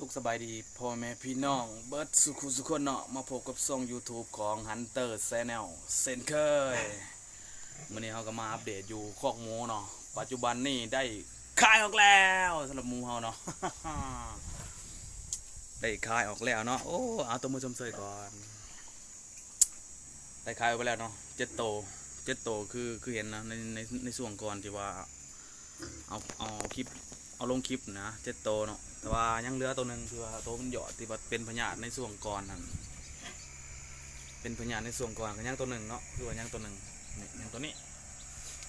สุขสบายดีพ่อแม่พี่น้อง เบิร์ดสุขุสุขคนเนาะมาพบกับช่อง YouTube ของ Hunter Channel เซนเคยวันนี้เขาก็มาอัปเดตอยู่คอกหมูเนาะปัจจุบันนี่ได้ขายออกแล้วสำหรับหมูเฮาเนาะ ได้ขายออกแล้วเนาะโอ้เอาตัวมือชมเชยก่อน ได้ขายออกไปแล้วเนาะเจ็ดโตเจ็ดโตคือคือเห็นนะในในในส่วนก่อนที่ว่าเอาเอาคลิป เอาลงคลิปนะเจ็ดโตเนาะแต่ว่ายังเหลือตัวหนึ่งคือว่าตัวมันหยอดที่ว่าเป็นพญาในส่วนก่อนนั่นเป็นพญาในส่วนก่อนก็ยังตัวหนึ่งเนาะคือว่ายังตัวหนึ่งนี่ยังตัวนี้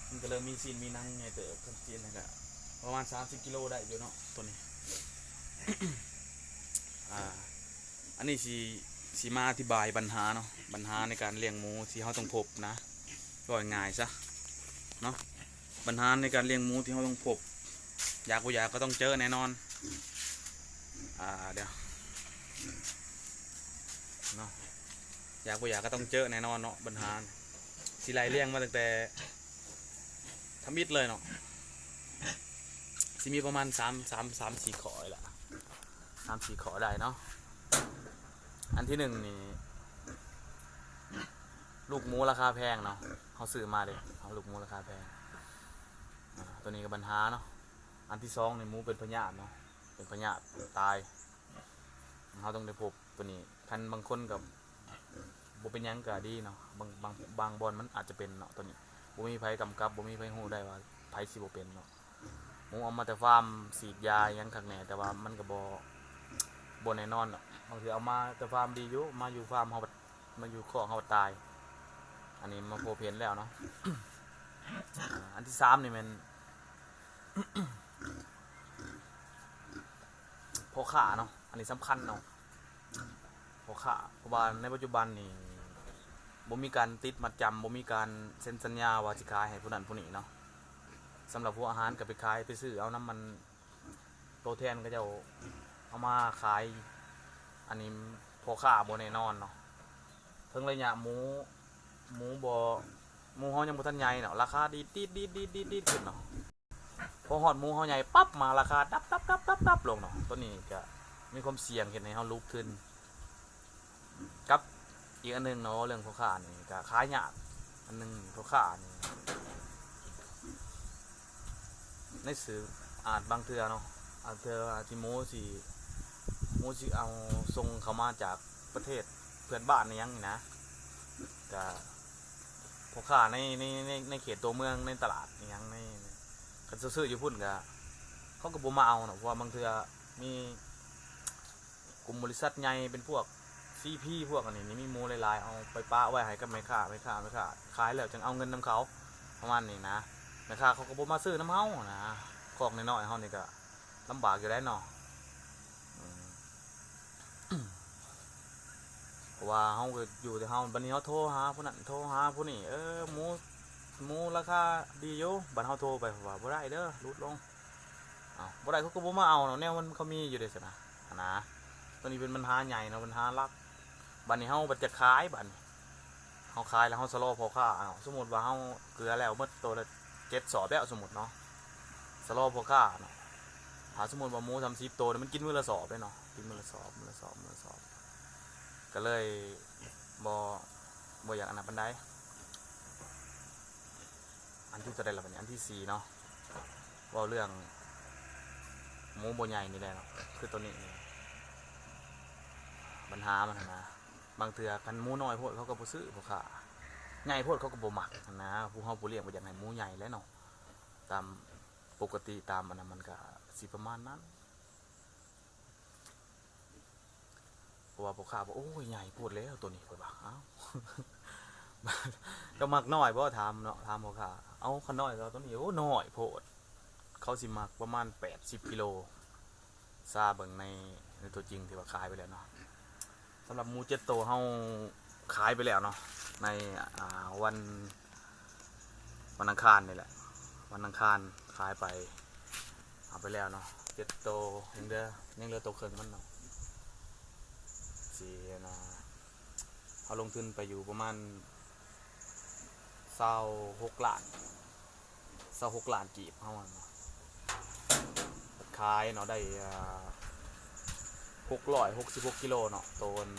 มันก็เริ่มมีซีนมีนังไงเต๋อกันซีนนะก็ประมาณสามสิบกิโลได้อยู่เนาะตัวนี้อ่าอันนี้สีสีมาอธิบายปัญหาเนาะปัญหาในการเลี้ยงหมูที่เขาต้องพบนะก็ง่ายซะเนาะปัญหาในการเลี้ยงหมูที่เขาต้องพบ อยากกูอยากก็ต้องเจอแน่นอน อ่าเดี๋ยวเนาะอยากกูอยากก็ต้องเจอแน่นอนเนาะปัญหาสิไลเลี้ยงมาตั้งแต่ทำมิดเลยเนาะสิมีประมาณสามสามสามสี่ขอเลยล่ะสามสี่ขอได้เนาะอันที่หนึ่งนี่ลูกหมูราคาแพงเนาะเขาซื้อมาเลยเอาลูกหมูราคาแพงตัวนี้ก็ปัญหาเนาะ อันที่สองในหมูเป็นพยาธิเนาะเป็นพยาธิตายเขาต้องได้พบตัวนี้คันบางคนกับบเป็นยังก็ดีเนาะบางบางบางบอลมันอาจจะเป็นเนาะตัวนี้บ่มีไผกำกับบ่มีไผฮู้ได้ว่าไผสิบ่เป็นเนาะหมูเอามาแต่ฟาร์มฉีดยายังคักแหน่แต่ว่ามันก็บ่บ่แน่นอนเนาะบางทีเอามาแต่ฟาร์มดีอยู่มาอยู่ฟาร์มเฮามาอยู่คอเฮาตาย อันนี้มาโพบเห็นแล้วเนาะอันที่สามนี่มัน พอขาเนาะ อันนี้สำคัญเนาะพอขาเพราะว่าในปัจจุบันนี่บ่มีการติดมัดจำบ่มีการเซ็นสัญญาว่าสิขายให้ผู้นั้นผู้นี้เนาะสำหรับพวกอาหารก็ไปขายไปซื้อเอาน้ำมันโตแทนก็จะเอามาขาย อันนี้พอขาบ่แน่นอนเนาะเพิ่งระยะหมูหมูบ่หมูเฮายังบ่ทันใหญ่เนาะราคาดีดีดดีดดีดดีดดีดขึ้นเนาะ พอหอดหมูเขาใหญ่ปั๊บมาราคาดับดับดับดับดับลงเนาะตัวนี้ก็มีความเสี่ยงเห็นในเขาลุกขึ้นกับอีกอันหนึงเนาะเรื่องพ่อค้านี่ก็ขายยากอันหนึงพ่อค้านี่ในสื่ออาจบางเทือเนาะอาจเทืออาจสิหมูสิหมูสิเอาส่งเข้ามาจากประเทศเพื่อนบ้านในยังนี่นะก็พ่อค้าในในในในเขตตัวเมืองในตลาดในยังใน กันซื้อๆอยู่พุ่นก็เขาก็บ่มาเอาเนาะเพราะว่าบางเทื่อมีกลุ่มบริษัทใหญ่เป็นพวกซีพีพวกอันนี้นี่มีหมูหลายๆเอาไปป้าไว้ให้กับแม่ค้าแม่ค้าแม่ค้าขายแล้วจึงเอาเงินนํเขาประมาณนี้นะแม่ค้าเขาก็บ่มาซื้อน้ำเฮานะคอกน้อยๆเฮานี่ก็ลำบากอยู่แล้วเนาะเพราะว่าเฮาก็อยู่แต่เฮาบัดนี้เฮาโทรหาผู้นั้นโทรหาผู้นี้เออหมู หมูราคาดีอยู่บัดเฮาโทรไปว่าบ่ได้เด้อลดลงอ้าบ่ได้เขาก็บ่มาเอาเนาะแนวมันเขามีอยู่เด้ซั่นนะนะตัวนี้เป็นปัญหาใหญ่เนาะปัญหาลักบัดนี้เฮาบัดจะขายบันเฮาขายแล้วเฮาสโลว์พอค่าอ้าสมมุติว่าเฮาเกลือแล้วหมดตัวละ7สอบแล้วสมมุติเนาะสโลว์พอค่าเนาะถ้าสมมุติว่าหมู30ตัวเนี่ยมันกินมือละสอบเลยเนาะกินมือละสอบมือละสอบมือละสอบ ก็เลยบ่บ่อยากอันนั้นปานใด อันที่จะได้ละบัดนี้อันที่สี่เนาะว่าเรื่องหมูโบใหญ่นี่แหละคือตัวนี้นี่ปัญหามันนะบางเถื่อกันหมูน้อยโพดเขาก็บ่ซื้อพวกขาใหญ่โพดเขาก็บ่มักนะผู้เฮาผู้เลี้ยงบ่อยากให้หมูใหญ่แล้วเนาะตามปกติตามอันนั้นมันก็สิประมาณนั้นเพราะว่าพวกข้าบอกโอ้ยใหญ่โพดแล้วตัวนี้เพิ่นว่าอ้าว ก็มักน้อยบ่ถามเนาะถามพ่อค้าเอาขน้อยเราตัวนี้โอ้น้อยโพดเขาสิมักประมาณ80กิโลซาเบิ่งในในตัวจริงที่ว่าขายไปแล้วเนาะสำหรับมูเจ็ดโตเฮาขายไปแล้วเนาะในอ่าวันวันอังคารนี่แหละ วันอังคารขายไปเอาไปแล้วเนาะเจ็ดโตยังเหลือยังเหลือโตวครึ่งมันเนาะสี่นะเขาลงทุนไปอยู่ประมาณ เศร้าหกล้านเศร้าหกล้านกีบเข้ามาเนาะขายเนาะได้หกร้อยหกสิบหกกิโลเนาะตัวอัน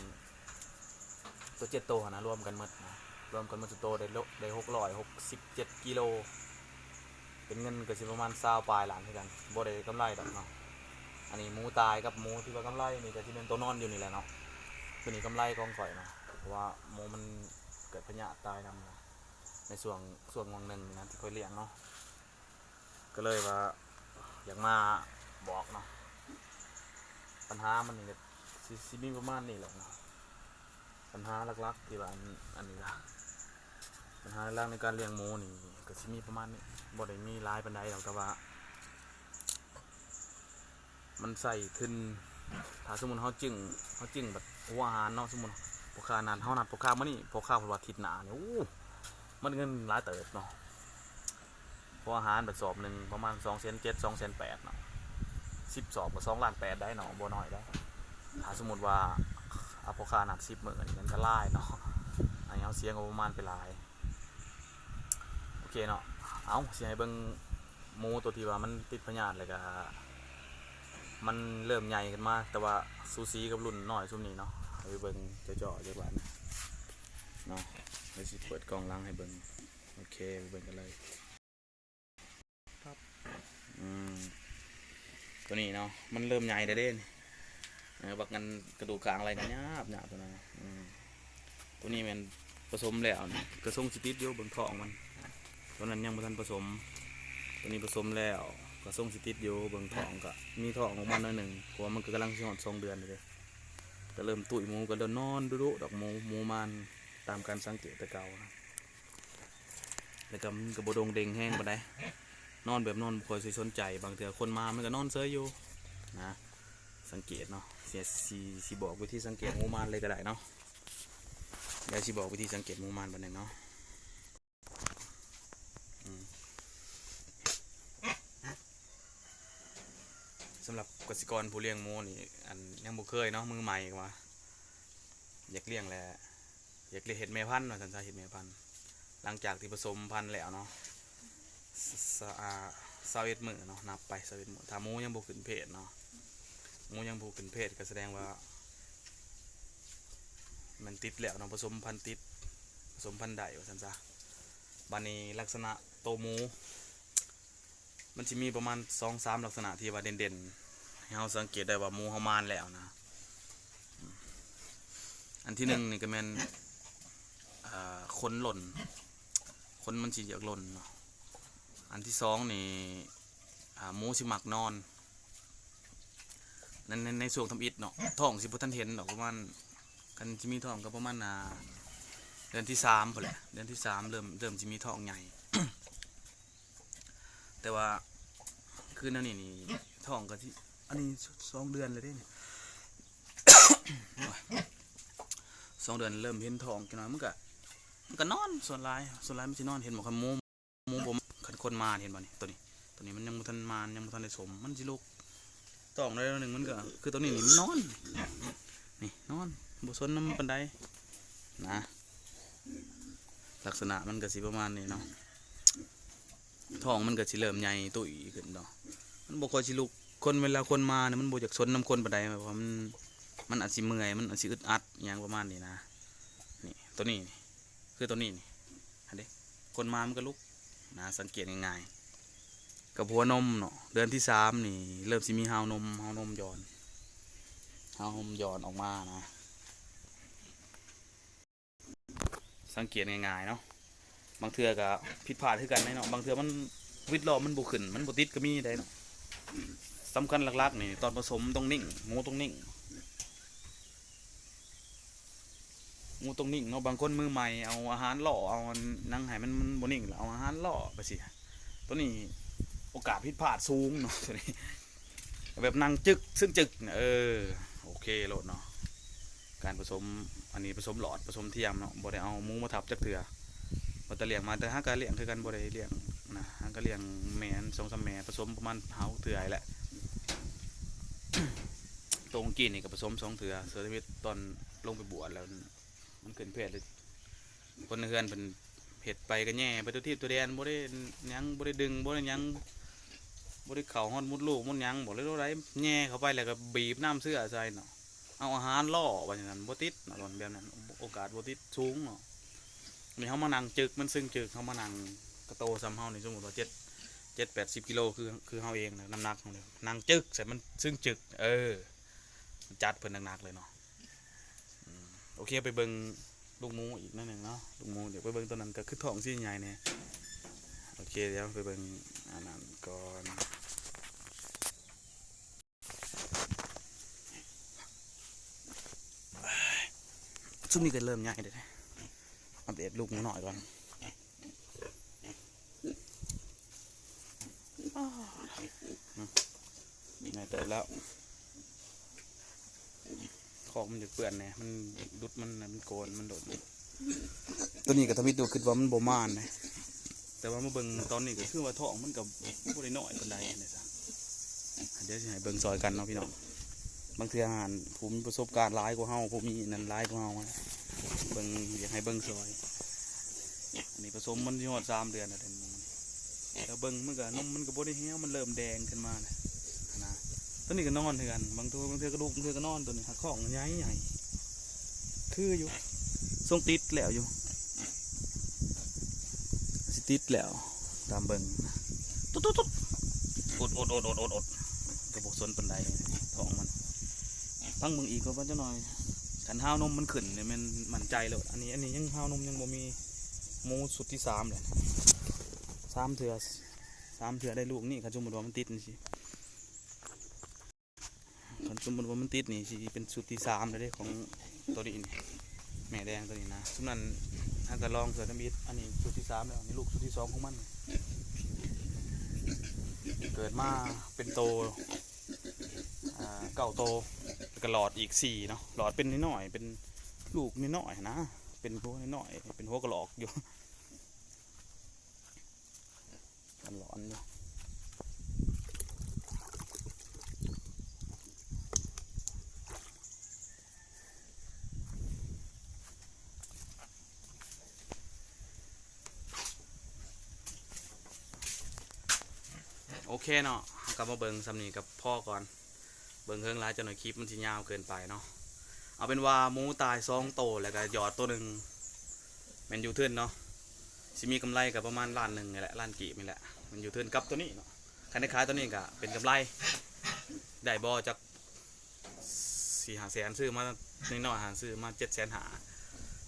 ตัวเจ็ดตัวนะรวมกันหมดนะรวมกันหมดตัวได้ได้หกร้อยหกสิบเจ็ดกิโลเป็นเงินก็สิประมาณเศร้าปลายหลานเท่ากันบ่ได้กำไรดอกเนาะอันนี้หมูตายกับหมูที่ว่ากำไรนี่ก็ที่เป็นตัวนอนอยู่นี่แหละเนาะตัวนี้กำไรกองข่อยเนาะเพราะว่าหมูมันเกิดพยาตายนำนะ ในส่วนส่วนวงหนึ่งนี่นะที่ค่อยเลี้ยงเนาะก็เลยว่าอยากมาบอกเนาะปัญหามันนี่ก็สิสิมีประมาณนี้แหละเนาะปัญหาหลักๆที่ว่าอันอันนี้ละปัญหาหลักในการเลี้ยงหมูนี่ก็สิมีประมาณนี้บ่ได้มีหลายปานใดหรอกแต่ว่า มันใส่ทึนถ้าสมมุติเฮาจึงเฮาจึงแบบหัวอาหารเนาะสมมุติพอค้านัดเฮานัดพอค้ามื้อนี้พอค้าเพนว่าอาทิตย์หน้านี่โอ้ มันเงินหลายเติบเนาะพราะอาหารแบบสอบหนึ่งประมาณ2เซน7 2เซน8เนาะ10สอบก็2ล้าน8ได้เนาะบ่น้อยได้ถ้าสมมติว่าอาพอค้านัด10มื้อนี่มันก็หลายเนาะอันนี้เฮาเสียงบประมาณไปหลายโอเคเนาะเอาเสิให้เบิ่งหมูตัวที่ว่ามันติดพยาธิเลยก็มันเริ่มใหญ่ขึ้นมา แต่ว่าซูซีกับรุ่นน้อยซุมนี้เนาะให้ไปเบิ่งเจาะๆจักหวานเนาะ ดี๋ยวสิเปิดกล้องหลังให้เบิ่งโอเคไปเบิ่งกันเลยครับอืมตัวนี้เนาะมันเริ่มใหญ่ได้วเด่นเออบักงันกระดูกกลางอะไรกันหยาบหยาบตัวนั้นนะอืมตัวนี้มันผสมแล้วนะกระทรงสติดอยู่เบิ่งท้องมันตัวนั้นยังบ่ทันผสม ตัวนี้ผสมแล้วก็ส่งสิติดอยู่เบิ่งท้องก็มีท้องออกมาหน่อยหนึ่งเพราะว่ามันก็กำลังสิฮอดสองเดือนเลยเด้ก็เริ่มตุ้ยหมูก็เริ่มนอนดุๆดอกหมูหมูมัน ตามการสังเกตแต่เก่านะแล้วก็มันก็บ่โดงเด้งแห้งไปานใดนอนแบบนอนค่อยสนใจ บางเทื่อคนมามันก็นอนเซยอยู่นะสังเกตเนาะเสียสิสิบอกวิธีสังเกตมูมันเลยก็ได้เนาะเดี๋ยวสิบอกวิธีสังเกตมูมันบัดนี้เนาะสำหรับกสิกรผู้เลี้ยงหมูนี่อันยังบ่เคยเนาะมือใหม่กว่าอยากเลี้ยงแหละ อยากเลี้ยงเห็ดแม่พันธุ์ว่าสันซาเห็ดแม่พันธุ์หลังจากที่ผสมพันธุ์แล้วเนาะสสอาสาเวตมือเนาะนับไปสาเวตมือถ้ามูยังบ่ขึ้นเพศเนาะมูยังบ่ขึ้นเพศก็แสดงว่า มันติดแล้วเนาะผสมพันธุ์ติดผสมพันธุ์ใดว่าสันซาบัดนี้ลักษณะโตมูมันจะมีประมาณสองสามลักษณะที่ว่าเด่นๆให้เราสังเกตได้ว่ามูเฮามานแล้วนะ อันที่หนึ่งนี่ก็แมน ขนหล่นขนมันสิอยากหล่นเนาะอันที่สองนี่หมูสิมักนอนในในในส่วนทำอิฐเนาะท้องสิบ่ทันเห็นดอกประมาณกันจะมีท้องก็ประมาณอ่าเดือนที่สามพอแหละเดือนที่สามเริ่มเริ่มจะมีท้องใหญ่ แต่ว่าคือแนวนี้นี่ท้องก็ที่อันนี้สองเดือนเลยด้นี่สองเดือนเริ่มเห็นท้องกันหน่อยมันก็ ก็นอนส่วนลายส่วนลายมันสินอนเห็นบอกคำมูหมูผมขันคนมาเห็นบ่นี่ตัวนี้ตัวนี้มันยังบ่ทันมานยังบ่ทันได้สมมันสิลูกทองได้แล้วหนึ่งมันก็คือตัวนี้นี่มันนอน นี่นอนบ่สนน้ำปานใดนะ ลักษณะมันก็สิประมาณนี้เนาะท้องมันก็สิเริ่มใหญ่ตุ้ยขึ้นเนาะมันบ่ค่อยสิลุกคนเวลาคนมาเนี่ยมันบ่อยากชนน้ำคนปานใดเพราะมันมันอาจสิเมื่อยมันอาจสิอึดอัดอย่างประมาณนี้นะนี่ตัวนี้ คือตัวนี้นี่อันเด้คนมามันก็ลุกนะสังเกตง่ายๆกับหัวนมเนาะเดือนที่สามนี่ เริ่มสิมีราวนมราวนมหย่อนราวนมหย่อนออกมานะ สังเกตง่ายๆเนาะบางเทือก็ผิดพลาดคือกันได้เนาะบางเทือมันวิดรอบมันบุขึ้นมันบุติดก็มีได้เนาะสำคัญหลักๆนี่ตอนผสมต้องนิ่งงูต้องนิ่ง งูต้องนิ่งเนาะบางคนมือใหม่เอาอาหารล่อเอานังไห้มันมันบนิ่งแล้วเอาอาหารล่อไปสิตัวนี้โอกาสผิดพลาดสูงเนาะตัวนี้แบบนั่งจึกซึ่งจึกเออโอเคโหลดเนาะการผสมอันนี้ผสมหลอดผสมเทียมเนาะบ่ได้เอาหมูมาทับจักเถื่อบ่ตะเลียงมาแต่ฮักก็เลี้ยงคือกันบ่ได้เลี้ยงนะฮักก็เลี้ยงแม่นสองสามแม่ผสมประมาณเฮาเถื่อแหละตรงกินนี่ก็ผสมสองเถื่อเสือชีวิตตอนลงไปบวชแล้ว มันเกินเพศเลยคนเฮือนเพิ่นเฮ็ดไปก็แย่ไปตัวที่ตัวแดนบ่ได้ยังบ่ได้ดึงบ่ได้ยังบ่ได้เข้าฮอดมุดลูกมุดยังบ่ได้เท่าไรแย่เข้าไปแล้วก็บีบน้ำเสื้อใส่เนาะเอาอาหารล่อว่าอย่างนั้นบ่ติดเนาะตอนแบบนั้นโอกาสบ่ติดสูงเนาะมีเฮามานั่งจึกมันซึ่งจึกเฮามานั่งกระโตซ้ำเฮาในี่สมมติว่า7 7 80กิโลคือคือเฮาเองนะน้ำหนักเฮาเนี่ยนั่งจึกใส่มันซึ่งจึก เออจัดเพิ่นหนักๆเลยเนาะโอเคไปเบิ่ง ลูกหมูอีกนั่นหนึงเนาะลูกหมูเดี๋ยวไปเบิ่งตัวนั้นก็คือท้องสิใหญ่แน่โอเคเดี๋ยวไปเบิ่งอันนั้นก่อนช่วงนี้ก็เริ่มใหญ่เลยนะอัปเดตลูกหมูหน่อยก่อนอ้าวอืมใหญ่เติบแล้วข องมันจะเปื่อนเนี่ยมันดุดมันน่ะมันโกนมันโดดตัวนี้ก็ทำให้ตัวคิดว่ามันโบมานนะแต่ว่ามาเบิ่งตอนนี้ก็คือว่าท้องมันกับบ่ได้น้อยปานใดเนี่ยจ้ะเดี๋ยวสิให้เบิ่งซอยกันเนาะพี่น้องบางทีอาหารผมมีประสบการณ์ร้ายกว่าเฮาผมมีนั่นร้ายกว่าเฮานะเบิ่งอยากให้เบิ่งซอยอันนี้ผสมมันยอดสามเดือนแล้วเดือนนี้แล้วเบิ่งมันก็นมมันก็บ่ได้เหี่ยวมันเริ่มแดงขึ้นมานะนะ ตัวนี้ก็นอนเถือนบางตัวบางเทือกระดูกบางเทือก็นอนตัวนี้หักของใหญ่ใหญ่คืออยู่ทรงติดแล้วอยู่สิติดแล้วตามเบิ่งตุ๊ดตุ๊ดตุ๊ดอดอดอดอดอดอดกระบอกสนปันไดท้องมันพังมึงอีกก็ว่าจะหน่อยกันห้าวนมมันขึ้นเนี่ยมันมันใจเลยอันนี้อันนี้ยังห้าวนมยังบ่มีมูสุดที่สามเลยสามเถื่อสามเถื่อได้ลูกนี่คันสมมติว่ามันติดนี่สิ คันสมมติว่ามันติดนี่สิเป็นสุดที่สามเลยของตัวนี้นี่แม่แดงตัวนี้นะสำนั้นอันจะลองเสือน้ำมิดอันนี้สุดที่สามแล้วนี่ลูกสุดที่สองของมัน เกิดมาเป็นโตอ่าเก่าโตแล้วก็หลอดอีกสี่เนาะหลอดเป็นนิดหน่อยเป็นลูกนิดหน่อยนะ เป็นพวนิดหน่อย เป็นหัวกระหลอกอยู่มันร้อนอยู่ เคเนาะเรากลับมาเบิงสำนีกับพ่อก่อน เบิงเครื่องร้ายจนหน่อยคลิปมันสิยาวเกินไปเนาะ เอาเป็นว่าหมูตายสองโตวแล้วก็หยอดตัวหนึ่งแมันอยู่เทิร์นเนาะสิมีกำไรกับประมาณล้านหนึ่งนี่แหละล้านกีบนี่แหละ มันอยู่เทิร์นกับตัวนี้เนาะคันได้ขายตัวนี้ก็เป็นกำไร ได้บอจากสี่หาแสนซื้อมาในน้อยหาซื้อมาเจ็ดแสนหา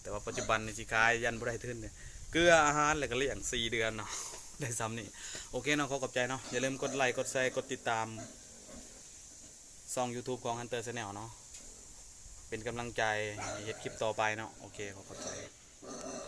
แต่ว่าปัจจุบันในสิขายยันบ่ได้เทิร์นเนี่ย เกลืออาหารแล้วก็เลี้ยงสี่เดือนเนาะ ได้ซ้ำนี่โอเคเนาะขอขอบใจเนาะอย่าลืมกดไลค์กดแชร์กดติดตามช่อง YouTube ของ Hunter Channel เนาะเป็นกำลังใจเห็ดคลิปต่อไปเนาะโอเคขอขอบใจ